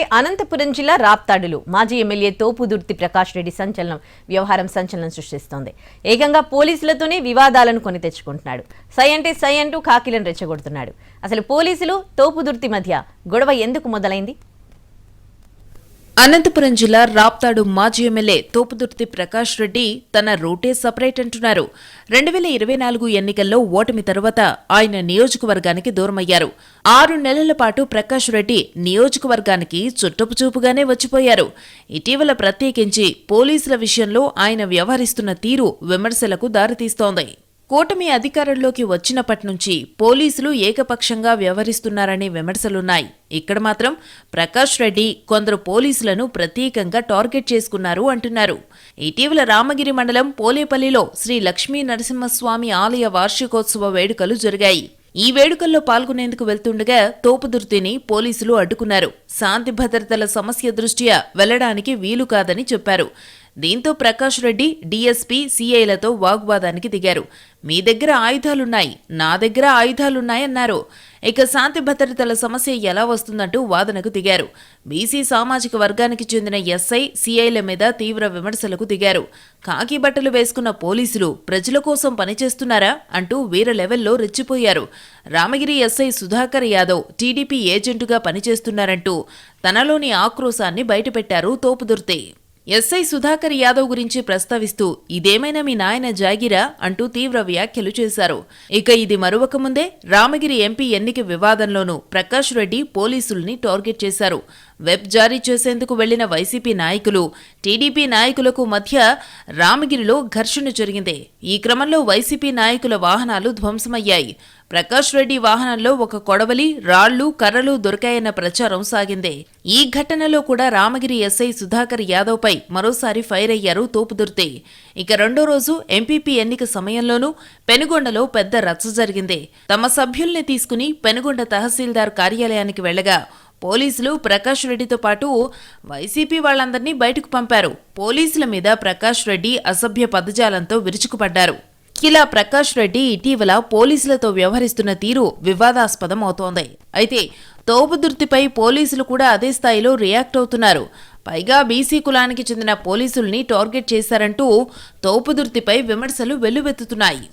అనంతపురం జిల్లా రాప్తాడులు. మాజీ ఎమ్మెల్యే తోపుదుర్తి ప్రకాష్ రెడ్డి సంచలనం వ్యవహారం సంచలనం సృష్టిస్తోంది. ఏకంగా పోలీసులతోనే వివాదాలను కొని తెచ్చుకుంటున్నాడు. సై అంటే సై అంటూ కాకిలను రెచ్చగొడుతున్నాడు. అసలు పోలీసులు తోపుదుర్తి మధ్య గొడవ ఎందుకు మొదలైంది? అనంతపురం జిల్లా రాప్తాడు మాజీ ఎమ్మెల్యే తోపుదుర్తి ప్రకాష్ రెడ్డి తన రూటే సపరేట్ అంటున్నారు. రెండు వేల ఇరవై నాలుగు ఎన్నికల్లో ఓటమి తర్వాత ఆయన నియోజకవర్గానికి దూరమయ్యారు. ఆరు నెలల పాటు ప్రకాష్ రెడ్డి నియోజకవర్గానికి చుట్టపు చూపుగానే వచ్చిపోయారు. ఇటీవల ప్రత్యేకించి పోలీసుల విషయంలో ఆయన వ్యవహరిస్తున్న తీరు విమర్శలకు దారితీస్తోంది. కూటమి అధికారంలోకి వచ్చినప్పటి నుంచి పోలీసులు ఏకపక్షంగా వ్యవహరిస్తున్నారనే విమర్శలున్నాయి. ఇక్కడ మాత్రం ప్రకాష్ రెడ్డి కొందరు పోలీసులను ప్రత్యేకంగా టార్గెట్ చేసుకున్నారు అంటున్నారు. ఇటీవల రామగిరి మండలం పోలేపల్లిలో శ్రీ లక్ష్మీ నరసింహస్వామి ఆలయ వార్షికోత్సవ వేడుకలు జరిగాయి. ఈ వేడుకల్లో పాల్గొనేందుకు వెళ్తుండగా తోపుదుర్తిని పోలీసులు అడ్డుకున్నారు. శాంతి భద్రతల సమస్య దృష్ట్యా వెళ్ళడానికి వీలు కాదని చెప్పారు. దీంతో ప్రకాష్ రెడ్డి డీఎస్పీ సీఐలతో వాగ్వాదానికి దిగారు. మీ దగ్గర ఆయుధాలున్నాయి నా దగ్గర ఆయుధాలున్నాయన్నారు. ఇక శాంతి భద్రతల సమస్య ఎలా వస్తుందంటూ వాదనకు దిగారు. బీసీ సామాజిక వర్గానికి చెందిన ఎస్ఐ సీఐల మీద తీవ్ర విమర్శలకు దిగారు. కాకి బట్టలు వేసుకున్న పోలీసులు ప్రజల కోసం పనిచేస్తున్నారా అంటూ వీర లెవెల్లో రెచ్చిపోయారు. రామగిరి ఎస్ఐ సుధాకర్ యాదవ్ టీడీపీ ఏజెంటుగా పనిచేస్తున్నారంటూ తనలోని ఆక్రోశాన్ని బయటపెట్టారు తోపుదుర్తి. ఎస్ఐ సుధాకర్ యాదవ్ గురించి ప్రస్తావిస్తూ ఇదేమైనా మీ నాయన జాగిరా? అంటూ తీవ్ర వ్యాఖ్యలు చేశారు. ఇక ఇది మరొక ముందే రామగిరి ఎంపీ ఎన్నిక వివాదంలోనూ ప్రకాష్ రెడ్డి పోలీసుల్ని టార్గెట్ చేశారు. వెబ్ జారీ చేసేందుకు వెళ్ళిన వైసీపీ నాయకులు టీడీపీ నాయకులకు మధ్య రామగిరిలో ఘర్షణ జరిగింది. ఈ క్రమంలో వైసీపీ నాయకుల వాహనాలు ధ్వంసమయ్యాయి. ప్రకాష్ రెడ్డి వాహనంలో ఒక కొడవలి రాళ్ళు కర్రలు దొరికాయన్న ప్రచారం సాగింది. ఈ ఘటనలో కూడా రామగిరి ఎస్ఐ సుధాకర్ యాదవ్ పై మరోసారి ఫైర్ అయ్యారు తోపుదుర్తి ఇక రెండో రోజు ఎంపీపీ ఎన్నిక సమయంలోనూ పెనుగొండలో పెద్ద రచ్చ జరిగింది. తమ సభ్యుల్ని తీసుకుని పెనుగొండ తహసీల్దార్ కార్యాలయానికి వెళ్ళగా పోలీసులు ప్రకాష్ రెడ్డితో పాటు వైసీపీ వాళ్ళందరినీ బయటకు పంపారు. పోలీసుల మీద ప్రకాష్ రెడ్డి అసభ్య పదజాలంతో విరుచుకుపడ్డారు. ఇలా ప్రకాష్ రెడ్డి ఇటీవల పోలీసులతో వ్యవహరిస్తున్న తీరు వివాదాస్పదం అవుతోంది. అయితే తోపుదుర్తిపై పోలీసులు కూడా అదే స్థాయిలో రియాక్ట్ అవుతున్నారు. పైగా బీసీ కులానికి చెందిన పోలీసుల్ని టార్గెట్ చేశారంటూ తోపుదుర్తిపై విమర్శలు వెల్లువెత్తుతున్నాయి.